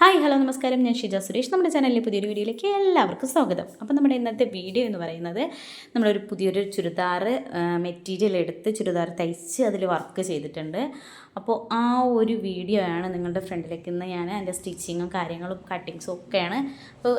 Hi hello നമസ്കാരം. ഞാൻ ഷിജ സുരേഷ്. നമ്മുടെ ചാനലിലെ പുതിയൊരു വീഡിയോയിലേക്ക് എല്ലാവർക്കും സ്വാഗതം. അപ്പോൾ നമ്മുടെ ഇന്നത്തെ വീഡിയോ എന്ന് പറയുന്നത് നമ്മളൊരു പുതിയൊരു ചുരിദാർ മെറ്റീരിയൽ എടുത്ത് ചുരിദാർ തയ്ച്ച് അതിൽ വർക്ക് ചെയ്തിട്ടുണ്ട്. അപ്പോൾ ആ ഒരു വീഡിയോ ആണ് നിങ്ങളുടെ ഫ്രണ്ടിലേക്ക് ഇന്ന് ഞാൻ എന്റെ സ്റ്റിച്ചിങ്ങും കാര്യങ്ങളും കട്ടിങ്സും ഒക്കെയാണ്. അപ്പോൾ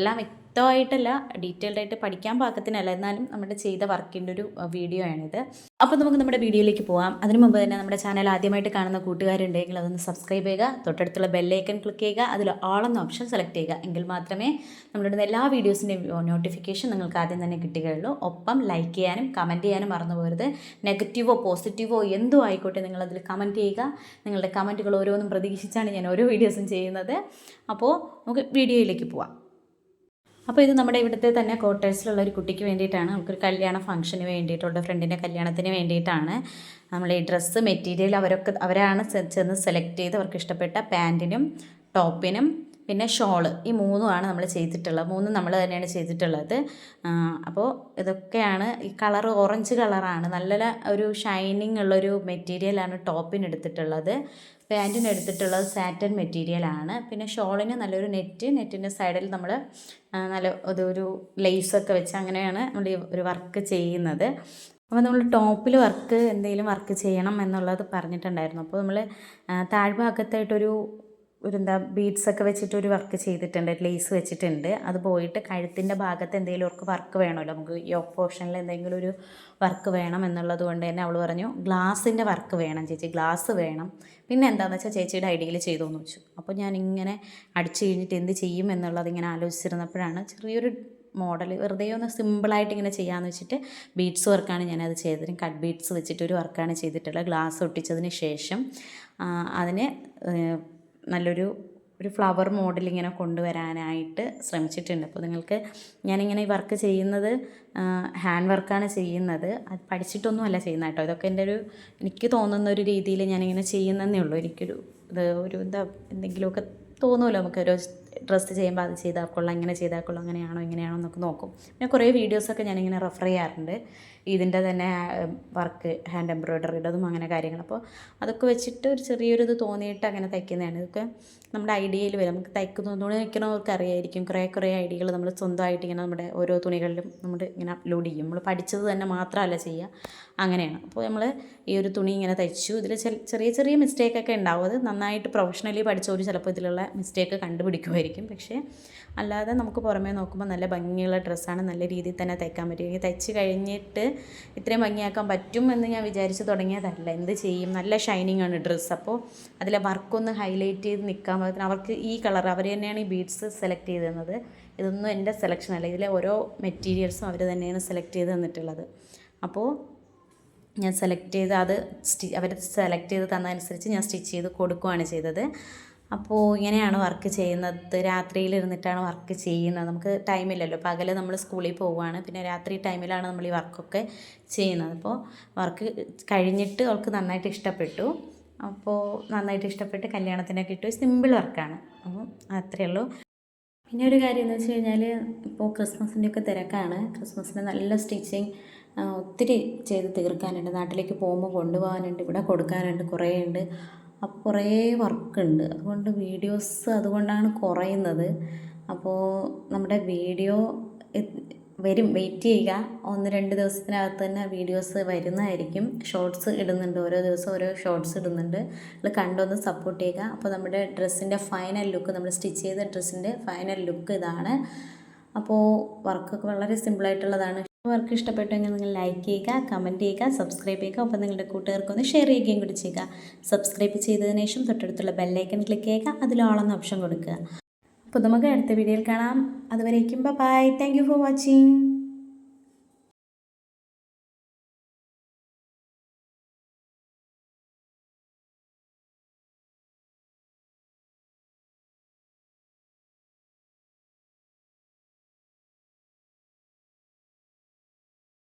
എല്ലാം വ്യക്തമായിട്ടല്ല ഡീറ്റെയിൽഡ് ആയിട്ട് പഠിക്കാൻ പാകത്തിനല്ല. എന്നാലും നമ്മുടെ ചെയ്ത വർക്കിന്റെ ഒരു വീഡിയോ ആണിത്. അപ്പോൾ നമുക്ക് നമ്മുടെ വീഡിയോയിലേക്ക് പോകാം അതിനു മുമ്പ് തന്നെ നമ്മുടെ ചാനൽ ആദ്യമായിട്ട് കാണുന്ന കൂട്ടുകാരുണ്ടെങ്കിൽ അതൊന്ന് സബ്സ്ക്രൈബ് ചെയ്യുക. തൊട്ടടുത്തുള്ള ബെല്ലൈക്കൺ ക്ലിക്ക് ചെയ്യുക. അതിൽ ഓൾ എന്ന ഓപ്ഷൻ സെലക്ട് ചെയ്യുക. എങ്കിൽ മാത്രമേ നമ്മളുടെ എല്ലാ വീഡിയോസിന്റെയും നോട്ടിഫിക്കേഷൻ നിങ്ങൾക്ക് ആദ്യം തന്നെ കിട്ടുകയുള്ളൂ. ഒപ്പം ലൈക്ക് ചെയ്യാനും കമന്റ് ചെയ്യാനും മറന്നു പോകരുത്. നെഗറ്റീവോ പോസിറ്റീവോ എന്തോ ആയിക്കോട്ടെ നിങ്ങളതിൽ കമന്റ് ചെയ്യുക. നിങ്ങളുടെ കമന്റുകൾ ഓരോന്നും പ്രതീക്ഷിച്ചാണ് ഞാൻ ഓരോ വീഡിയോസും ചെയ്യുന്നത്. അപ്പോൾ നമുക്ക് വീഡിയോയിലേക്ക് പോവാം. അപ്പോൾ ഇത് നമ്മുടെ ഇവിടുത്തെ തന്നെ ക്വാർട്ടേഴ്സിലുള്ള ഒരു കുട്ടിക്ക് വേണ്ടിയിട്ടാണ്. നമുക്കൊരു കല്യാണ ഫംഗ്ഷന് വേണ്ടിയിട്ടുള്ള ഫ്രണ്ടിന്റെ കല്യാണത്തിന് വേണ്ടിയിട്ടാണ്. നമ്മൾ ഈ ഡ്രസ്സ് മെറ്റീരിയൽ അവരൊക്കെ അവരാണ് ചെന്ന് സെലക്ട് ചെയ്ത് അവർക്ക് ഇഷ്ടപ്പെട്ട പാന്റിനും ടോപ്പിനും പിന്നെ ഷോൾ. ഈ മൂന്നുമാണ് നമ്മൾ ചെയ്തിട്ടുള്ളത്. മൂന്നും നമ്മൾ തന്നെയാണ് ചെയ്തിട്ടുള്ളത്. അപ്പോൾ ഇതൊക്കെയാണ് ഈ കളർ ഓറഞ്ച് കളറാണ്. നല്ല ഒരു ഷൈനിങ് ഉള്ളൊരു മെറ്റീരിയലാണ് ടോപ്പിന് എടുത്തിട്ടുള്ളത്. പാന്റിന് എടുത്തിട്ടുള്ളത് സാറ്റൻ മെറ്റീരിയലാണ് പിന്നെ ഷോളിന് നല്ലൊരു നെറ്റ്. നെറ്റിന്റെ സൈഡിൽ നമ്മൾ നല്ല അതൊരു ലേസൊക്കെ വെച്ച് അങ്ങനെയാണ് നമ്മൾ ഒരു വർക്ക് ചെയ്യുന്നത്. അപ്പോൾ നമ്മൾ ടോപ്പിൽ വർക്ക് എന്തെങ്കിലും വർക്ക് ചെയ്യണം എന്നുള്ളത് പറഞ്ഞിട്ടുണ്ടായിരുന്നു. അപ്പോൾ നമ്മൾ താഴ്ഭാഗത്തായിട്ടൊരു ഒരു എന്താ ബീഡ്സൊക്കെ വെച്ചിട്ട് ഒരു വർക്ക് ചെയ്തിട്ടുണ്ട് ലേസ് വെച്ചിട്ടുണ്ട്. അത് പോയിട്ട് കഴുത്തിന്റെ ഭാഗത്ത് എന്തെങ്കിലും അവർക്ക് വർക്ക് വേണമല്ലോ. നമുക്ക് യോക്ക് പോർഷനിൽ എന്തെങ്കിലും ഒരു വർക്ക് വേണം എന്നുള്ളത് കൊണ്ട് തന്നെ അവൾ പറഞ്ഞു ഗ്ലാസിന്റെ വർക്ക് വേണം ചേച്ചി ഗ്ലാസ് വേണം. പിന്നെ എന്താണെന്ന് വെച്ചാൽ ചേച്ചിയുടെ ഐഡിയയിൽ ചെയ്തോന്ന് വെച്ചു. അപ്പോൾ ഞാൻ ഇങ്ങനെ അടിച്ചു കഴിഞ്ഞിട്ട് എന്ത് ചെയ്യും എന്നുള്ളത് ഇങ്ങനെ ആലോചിച്ചിരുന്നപ്പോഴാണ് ചെറിയൊരു മോഡൽ വെറുതെ ഒന്ന് സിമ്പിളായിട്ട് ഇങ്ങനെ ചെയ്യാമെന്ന് വെച്ചിട്ട് ബീഡ്സ് വർക്കാണ് ഞാനത് ചെയ്തത്. കട്ട് ബീഡ്സ് വെച്ചിട്ട് ഒരു വർക്കാണ് ചെയ്തിട്ടുള്ളത്. ഗ്ലാസ് ഒട്ടിച്ചതിന് ശേഷം അതിന് നല്ലൊരു ഒരു ഫ്ലവർ മോഡൽ ഇങ്ങനെ കൊണ്ടുവരാനായിട്ട് ശ്രമിച്ചിട്ടുണ്ട്. അപ്പോൾ നിങ്ങൾക്ക് ഞാനിങ്ങനെ ഈ വർക്ക് ചെയ്യുന്നത് ഹാൻഡ് വർക്കാണ് ചെയ്യുന്നത്. അത് പഠിച്ചിട്ടൊന്നും അല്ല ചെയ്യുന്നത് കേട്ടോ. ഇതൊക്കെ എന്റെ ഒരു എനിക്ക് തോന്നുന്ന ഒരു രീതിയിൽ ഞാനിങ്ങനെ ചെയ്യുന്നതേ ഉള്ളൂ. എനിക്കൊരു ഇത് ഒരു എന്താ എന്തെങ്കിലുമൊക്കെ തോന്നുമല്ലോ നമുക്ക് ഒരു ഡ്രസ്സ് ചെയ്യുമ്പോൾ അത് ചെയ്താൽ കൊള്ളാം ഇങ്ങനെ ചെയ്താൽ കൊള്ളാം അങ്ങനെയാണോ ഇങ്ങനെയാണോ എന്നൊക്കെ നോക്കും. പിന്നെ കുറേ വീഡിയോസൊക്കെ ഞാനിങ്ങനെ റെഫർ ചെയ്യാറുണ്ട്. ഇതിന്റെ തന്നെ വർക്ക് ഹാൻഡ് എംബ്രോയ്ഡറിയുടേതും അങ്ങനെ കാര്യങ്ങൾ. അപ്പോൾ അതൊക്കെ വെച്ചിട്ട് ഒരു ചെറിയൊരു ഇത് തോന്നിയിട്ട് അങ്ങനെ തയ്ക്കുന്നതാണ്. ഇതൊക്കെ നമ്മുടെ ഐഡിയയിൽ വരും. നമുക്ക് തയ്ക്കുന്ന തുണി വയ്ക്കണവർക്ക് അറിയായിരിക്കും. കുറേ കുറേ ഐഡിയകൾ നമ്മൾ സ്വന്തമായിട്ട് ഇങ്ങനെ നമ്മുടെ ഓരോ തുണികളിലും നമ്മൾ ഇങ്ങനെ അപ്ലോഡ് ചെയ്യും. നമ്മൾ പഠിച്ചത് തന്നെ മാത്രമല്ല ചെയ്യുക. അങ്ങനെയാണ്. അപ്പോൾ നമ്മൾ ഈ ഒരു തുണി ഇങ്ങനെ തയ്ച്ചു. ഇതിൽ ചെറിയ ചെറിയ മിസ്റ്റേക്കൊക്കെ ഉണ്ടാവും. അത് നന്നായിട്ട് പ്രൊഫഷണലി പഠിച്ചവർ ചിലപ്പോൾ ഇതിലുള്ള മിസ്റ്റേക്ക് കണ്ടുപിടിക്കുമായിരിക്കും പക്ഷേ അല്ലാതെ നമുക്ക് പുറമേ നോക്കുമ്പോൾ നല്ല ഭംഗിയുള്ള ഡ്രസ്സാണ് നല്ല രീതിയിൽ തന്നെ തയ്ക്കാൻ പറ്റും. തയ്ച്ച് കഴിഞ്ഞിട്ട് ഇത്രയും ഭംഗിയാക്കാൻ പറ്റും എന്ന് ഞാൻ വിചാരിച്ച് തുടങ്ങിയതല്ല. എന്ത് ചെയ്യും? നല്ല ഷൈനിങ് ആണ് ഡ്രസ്സ് അപ്പോൾ അതിലെ വർക്കൊന്ന് ഹൈലൈറ്റ് ചെയ്ത് നിൽക്കാൻ പാകത്തിന് അവർക്ക് ഈ കളർ അവർ തന്നെയാണ് ഈ ബീഡ്സ് സെലക്ട് ചെയ്ത് തന്നത്. ഇതൊന്നും എന്റെ സെലക്ഷൻ അല്ല. ഇതിലെ ഓരോ മെറ്റീരിയൽസും അവർ തന്നെയാണ് സെലക്ട് ചെയ്ത് തന്നിട്ടുള്ളത്. അപ്പോൾ ഞാൻ സെലക്ട് ചെയ്ത് അത് സ്റ്റി അവർ സെലക്ട് ചെയ്ത് തന്നതനുസരിച്ച് ഞാൻ സ്റ്റിച്ച് ചെയ്ത് കൊടുക്കുകയാണ് ചെയ്തത്. അപ്പോൾ ഇങ്ങനെയാണ് വർക്ക് ചെയ്യുന്നത്. രാത്രിയിൽ ഇരുന്നിട്ടാണ് വർക്ക് ചെയ്യുന്നത്. നമുക്ക് ടൈമില്ലല്ലോ പകൽ നമ്മൾ സ്കൂളിൽ പോവുകയാണ് പിന്നെ രാത്രി ടൈമിലാണ് നമ്മൾ ഈ വർക്കൊക്കെ ചെയ്യുന്നത്. അപ്പോൾ വർക്ക് കഴിഞ്ഞിട്ട് അവൾക്ക് നന്നായിട്ട് ഇഷ്ടപ്പെട്ടു. അപ്പോൾ നന്നായിട്ട് ഇഷ്ടപ്പെട്ട് കല്യാണത്തിനൊക്കെ ഇട്ടു സിമ്പിൾ വർക്കാണ് അപ്പോൾ അത്രയേ ഉള്ളൂ. പിന്നെ ഒരു കാര്യം എന്ന് വെച്ച് കഴിഞ്ഞാൽ ഇപ്പോൾ ക്രിസ്മസിന്റെ ഒക്കെ തിരക്കാണ്. ക്രിസ്മസിന് നല്ല സ്റ്റിച്ചിങ് ഒത്തിരി ചെയ്ത് തീർക്കാനുണ്ട്. നാട്ടിലേക്ക് പോകുമ്പോൾ കൊണ്ടുപോകാനുണ്ട്. ഇവിടെ കൊടുക്കാനുണ്ട്. കുറേ ഉണ്ട് അപ്പോൾ കുറേ വർക്കുണ്ട്. അതുകൊണ്ട് വീഡിയോസ് അതുകൊണ്ടാണ് കുറയുന്നത്. അപ്പോൾ നമ്മുടെ വീഡിയോ വരും. വെയിറ്റ് ചെയ്യുക. ഒന്ന് രണ്ട് ദിവസത്തിനകത്ത് തന്നെ വീഡിയോസ് വരുന്നതായിരിക്കും. ഷോർട്സ് ഇടുന്നുണ്ട്. ഓരോ ദിവസം ഓരോ ഷോർട്സ് ഇടുന്നുണ്ട്. അത് കണ്ടൊന്ന് സപ്പോർട്ട് ചെയ്യുക. അപ്പോൾ നമ്മുടെ ഡ്രസ്സിന്റെ ഫൈനൽ ലുക്ക് നമ്മൾ സ്റ്റിച്ച് ചെയ്ത ഡ്രസ്സിന്റെ ഫൈനൽ ലുക്ക് ഇതാണ്. അപ്പോൾ വർക്കൊക്കെ വളരെ സിമ്പിളായിട്ടുള്ളതാണ് വർക്ക് ഇഷ്ടപ്പെട്ടെങ്കിൽ നിങ്ങൾ ലൈക്ക് ചെയ്യുക കമന്റ് ചെയ്യുക സബ്സ്ക്രൈബ് ചെയ്യുക ഒപ്പം നിങ്ങളുടെ കൂട്ടുകാർക്ക് ഒന്ന് ഷെയർ ചെയ്യുകയും കൂടി ചെയ്യുക. സബ്സ്ക്രൈബ് ചെയ്തതിനു ശേഷം തൊട്ടടുത്തുള്ള ബെല്ലൈക്കൺ ക്ലിക്ക് ചെയ്യുക അതിലോളെന്ന ഓപ്ഷൻ കൊടുക്കുക. അപ്പോൾ നമുക്ക് അടുത്ത വീഡിയോയിൽ കാണാം. അതുവരേക്കും bye thank you for watching